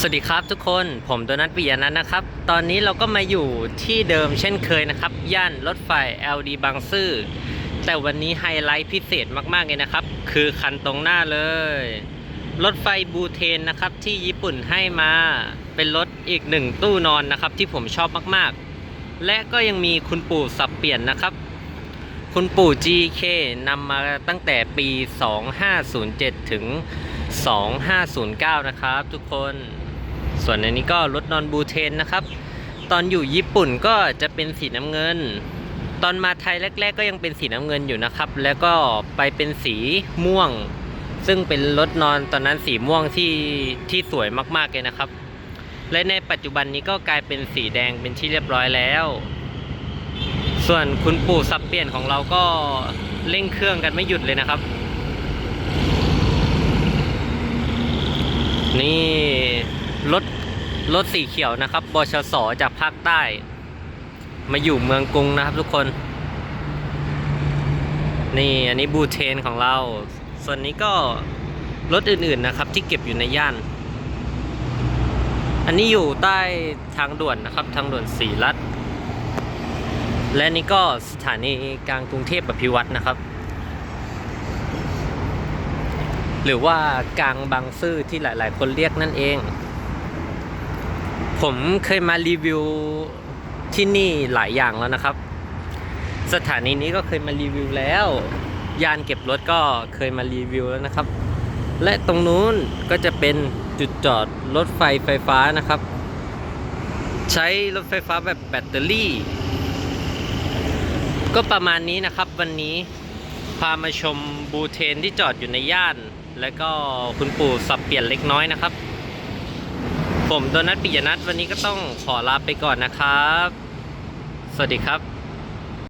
สวัสดีครับทุกคน ผมโดนัทปิยานันท์นะครับ ตอนนี้เราก็มาอยู่ที่เดิมเช่นเคยนะครับ ย่านรถไฟ LD บางซื่อ แต่วันนี้ไฮไลท์พิเศษมากๆเลยนะครับ คือคันตรงหน้าเลย รถไฟบูเทนนะครับที่ญี่ปุ่นให้มา เป็นรถอีกหนึ่งตู้นอนนะครับที่ผมชอบมากๆ และก็ยังมีคุณปู่สับเปลี่ยนนะครับ คุณปู่ GK นำมาตั้งแต่ปี 2507 ถึง 2509 นะครับทุกคน ส่วนอันนี้ก็รถนอนบูเทนนะครับ ตอนอยู่ญี่ปุ่นก็จะเป็นสีน้ำเงิน ตอนมาไทยแรก ๆ ก็ยังเป็นสีน้ำเงินอยู่นะครับ แล้วก็ไปเป็นสีม่วง ซึ่งเป็นรถนอนตอนนั้นสีม่วงที่ที่สวยมากๆเลยนะครับ และในปัจจุบันนี้ก็กลายเป็นสีแดงเป็นที่เรียบร้อยแล้ว ส่วนคุณปู่สับเปลี่ยนของเราก็เร่งเครื่องกันไม่หยุดเลยนะครับ นี่ รถรถสีเขียวนะครับบชสจากภาคใต้ มาอยู่เมืองกรุงนะครับทุกคน นี่อันนี้บูเทนของเรา ส่วนนี้ก็รถอื่นๆนะครับที่เก็บอยู่ในย่าน อันนี้อยู่ใต้ทางด่วนนะครับ ทางด่วนสีรัฐ และนี่ก็สถานีกลางกรุงเทพอภิวัตนะครับ หรือว่ากลางบางซื่อที่หลายๆ คนเรียกนั่นเอง ผมเคยมารีวิวที่นี่หลายอย่างแล้วนะครับ สถานีนี้ก็เคยมารีวิวแล้ว ยานเก็บรถก็เคยมารีวิวแล้วนะครับ และตรงนู้นก็จะเป็นจุดจอดรถไฟไฟฟ้านะครับ ใช้รถไฟฟ้าแบบแบตเตอรี่ ก็ประมาณนี้นะครับวันนี้พามาชมบูเทนที่จอดอยู่ในย่าน และก็คุณปู่สับเปลี่ยนเล็กน้อยนะครับ ผมโดนัทปิยนัทวันนี้ก็ต้องขอลาไปก่อนนะครับ สวัสดีครับ